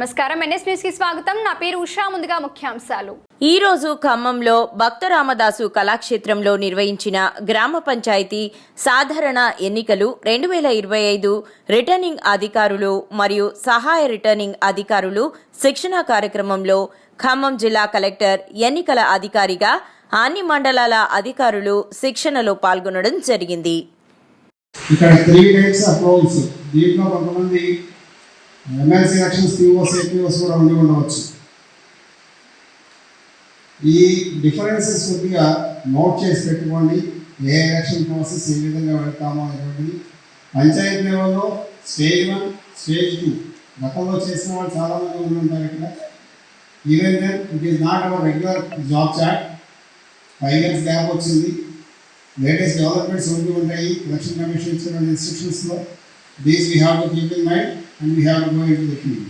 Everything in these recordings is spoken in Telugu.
నమస్కారం. ఎన్ఎస్ న్యూస్కి స్వాగతం. నా పేరు ఉషా. ముందుగా ముఖ్యాంశాలు. ఈ రోజు ఖమ్మంలో భక్త రామదాసు కళాక్షేత్రంలో నిర్వహించిన గ్రామ పంచాయతీ సాధారణ ఎన్నికలు రెండు వేల ఇరవై ఐదు రిటర్నింగ్ అధికారులు మరియు సహాయ రిటర్నింగ్ అధికారులు శిక్షణా కార్యక్రమంలో ఖమ్మం జిల్లా కలెక్టర్ ఎన్నికల అధికారిగా అన్ని మండలాల అధికారులు శిక్షణలో పాల్గొనడం జరిగింది. ఇక్కడ త్రీ టైప్స్ ఆఫ్ రోల్స్. దీంట్లో కొంతమంది ఎమ్మెల్సీ ఎలక్షన్స్ పిఓస్ ఏపీఓస్ కూడా ఉండి ఉండవచ్చు. ఈ డిఫరెన్సెస్ కొద్దిగా నోట్ చేసి పెట్టుకోండి. ఏ ఎలక్షన్ ప్రాసెస్ ఏ విధంగా వెళ్తామో అనేటువంటిది పంచాయతీ లెవెల్లో స్టేజ్ వన్ స్టేజ్ టూ గతంలో చేసిన వాళ్ళు చాలామంది ఉండి ఉంటారు ఇక్కడ. Even then it is not our regular job chat five years gap వచ్చింది. లేటెస్ట్ డెవలప్మెంట్స్ ఉంటూ ఉంటాయి. ఎలక్షన్ కమిషన్ ఇచ్చిన ఇన్స్ట్రక్షన్స్లో these we have to keep in mind and we have going to the field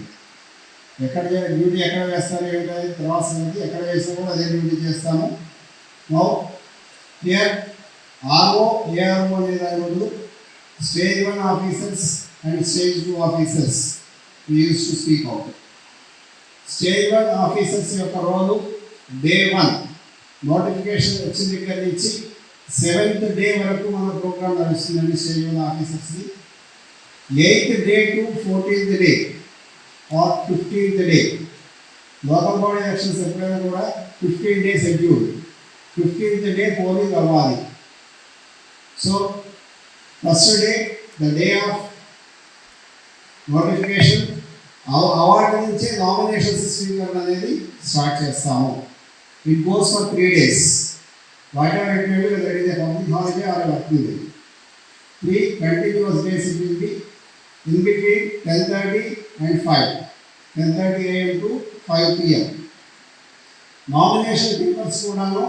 ఎక్కడ డ్యూటీ ఎక్కడ వేస్తారో ఏమిటది తర్వాత సంగతి ఎక్కడ వేసినా కూడా అదే డ్యూటీ చేస్తాము. నౌ హియర్ ఆర్ఓ ఏఆర్ఓ అనే దాని stage one officers and stage two officers use to speak out stage one officers యొక్క రోలు డే వన్ నోటిఫికేషన్ వచ్చిన దగ్గర నుంచి సెవెంత్ డే వరకు మన ప్రోగ్రామ్ నడుస్తుందండి stage one ఆఫీసర్స్ని eighth day to fourteenth day or fifteenth day local body elections ఎప్పుడైనా కూడా fifteen day schedule fifteenth day polling అవ్వాలి so first day the day of notification award నుంచే నామినేషన్స్ స్వీకరణ అనేది స్టార్ట్ చేస్తాము it goes for three days whatever it may be whether it is a public holiday or working day three continuous days it will be in between ten thirty and five ten thirty AM to five PM nomination papers కూడాను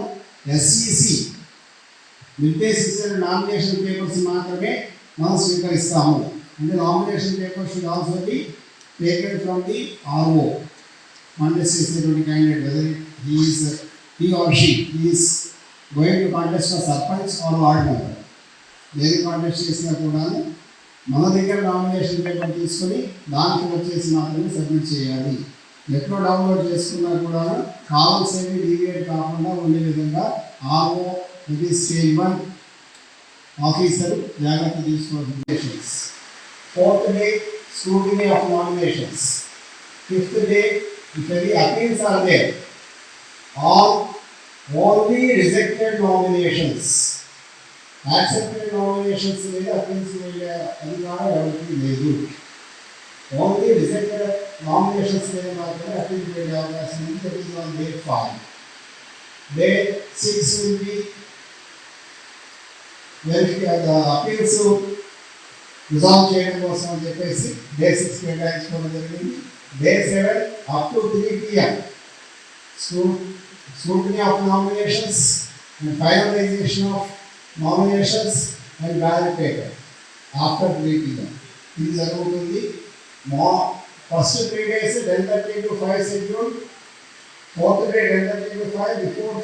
ఎస్ఈసి నిర్దేశించిన నామినేషన్ పేపర్స్ మాత్రమే మనం స్వీకరిస్తాము. అంటే nomination papers should also be taken from the RO contest చేసేటువంటి candidate whether he is he or she he is going to contest for sarpanch or ward member ఏది కాంటెస్ట్ చేసినా కూడాను మన దగ్గర నామినేషన్ పేపర్ తీసుకొని దానికి వచ్చేసి మాత్రమే సబ్మిట్ చేయాలి. ఎట్లో డౌన్లోడ్ చేసుకున్నా కూడా కావాల్సినవి ఏమి డీవియేట్ కాకుండా ఉండే విధంగా ఆర్ఓ ఇది స్టేజ్ వన్ ఆఫీసర్ జాగ్రత్త తీసుకోవాల్సిన fourth day scrutiny of nominations fifth day if any appeals are there all only rejected nominations accepted nominations మీద అపీల్స్ వెళ్ళే అధికారం ఎవరికి లేదు ఓన్లీ రిజెక్టెడ్ నామినేషన్స్ మీద మాత్రమే అపీల్ వెళ్ళే అవకాశం ఉంది that is on day five day six will be verify appeals resolve చేయడం కోసం అని చెప్పేసి డే సిక్స్ కేటాయించుకోవడం జరిగింది day seven up to three PM scrutiny of nominations and finalization of nominations and ballot paper after three PM ఇది జరుగుతుంది మా first three days ten thirty to five schedule fourth day ten thirty to five before